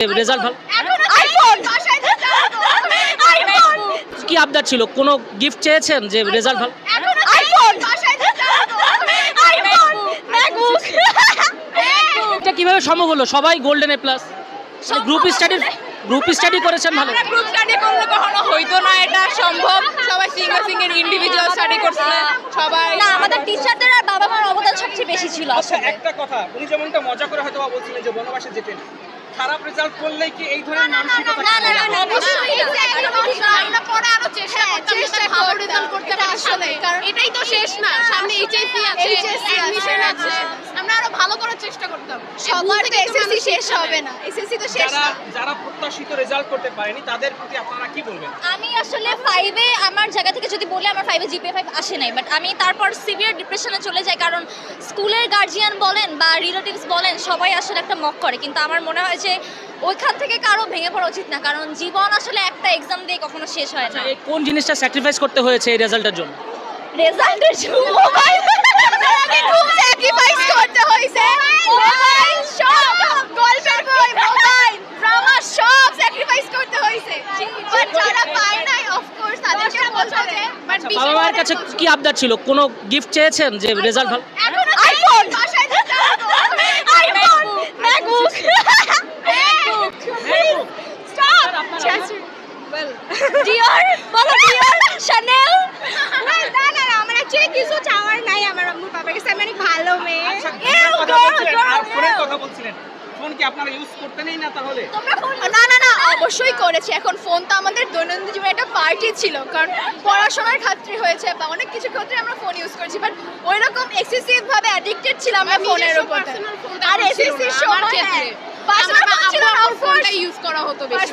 Result ভালো? কি আবদার ছিল? কোনো গিফট চেয়েছেন যে রেজাল্ট ভালো? এটা কীভাবে সম্ভব হলো? সবাই golden A plus group study group study করেছেন ভালো? গ্রুপ স্টাডি করলে কখনো হইতো না এটা সম্ভব। সবাই সিঙ্গেল সিঙ্গেল ইন্ডিভিজুয়াল স্টাডি করছে। সবাই না আমাদের টিচারদের আর বাবা মার অবদান সবচেয়ে বেশি ছিল আচ্ছা একটা কথা উনি যেমনটা মজা করে হয়তো বা বলছিলেন যে বনবাসে যেতেন খারাপ রেজাল্ট করলেই কি এই ধরনের মানসিকতা না না না না অবশ্যই না। আমরা পরে আরও চেষ্টা করতাম যাতে ভালো রেজাল্ট করতে পারি আসলে কারণ এটাই তো শেষ না। সামনে এইচএসসি আছে অ্যাডমিশন আছে আমরা আরও ভালো করার চেষ্টা করতাম। সবার তো এসএসসি শেষ হবে না। এসএসসি তো শেষ যারা না। যারা প্রত্যাশিত রেজাল্ট করতে পারেনি তাদের প্রতি আপনারা কি বলবেন? আমি আসলে ফাইভে আমার জায়গা থেকে যদি বলি আমার ফাইভে জিপিএ ফাইভ আসে নাই। বাট আমি তারপর সিভিয়ার ডিপ্রেশনে চলে যাই কারণ স্কুলের গার্জিয়ান বলেন বা রিলেটিভস বলেন সবাই আসলে একটা মক করে। কিন্তু আমার মনে হয় যে ওইখান থেকে কারও ভেঙে পড়া উচিত না কারণ জীবন আসলে একটা এক্সাম দিয়ে কখনো শেষ হয় না। কোন জিনিসটা স্যাক্রিফাইস করতে হয়েছে এই রেজাল্টের জন্য? রেজাল্টের মোবাইল খুব স্যাক্রিফাইস করতে হয়েছে। মোবাইল সব গল্পের বই মোবাইল ড্রামা সব স্যাক্রিফাইস করতে হয়েছে। বাট যারা পায় নাই অফ কোর্স তাদেরকে বলব যে বাট বাবা মায়ের কাছে কি আবদার ছিল? কোনো গিফট চেয়েছেন যে রেজাল্ট ভালো? IPhone iPhone MacBook stop Dior বলো ডিওর শানেল না না না আমার অ্যাকচুয়ালি কিছু চাওয়ার নাই আমি অনেক ভালো মেয়ে। আচ্ছা কথা বলছিলেন ফোন কি আপনারা ইউজ করতেনই না তাহলে? না না না অবশ্যই করেছি। এখন ফোন তো আমাদের দৈনন্দিন জীবনে একটা পার্টি ছিল কারণ পড়াশোনার ক্ষেত্রে হয়েছে বা অনেক কিছু ক্ষেত্রে আমরা ফোন ইউজ করেছি বাট ওই রকম এক্সেসিভ ভাবে অ্যাডিক্টেড ছিলাম আমরা ফোনের উপর। আর এসএসসি সময় হ্যাঁ। ফোনটা ইউজ করা হতো বেশি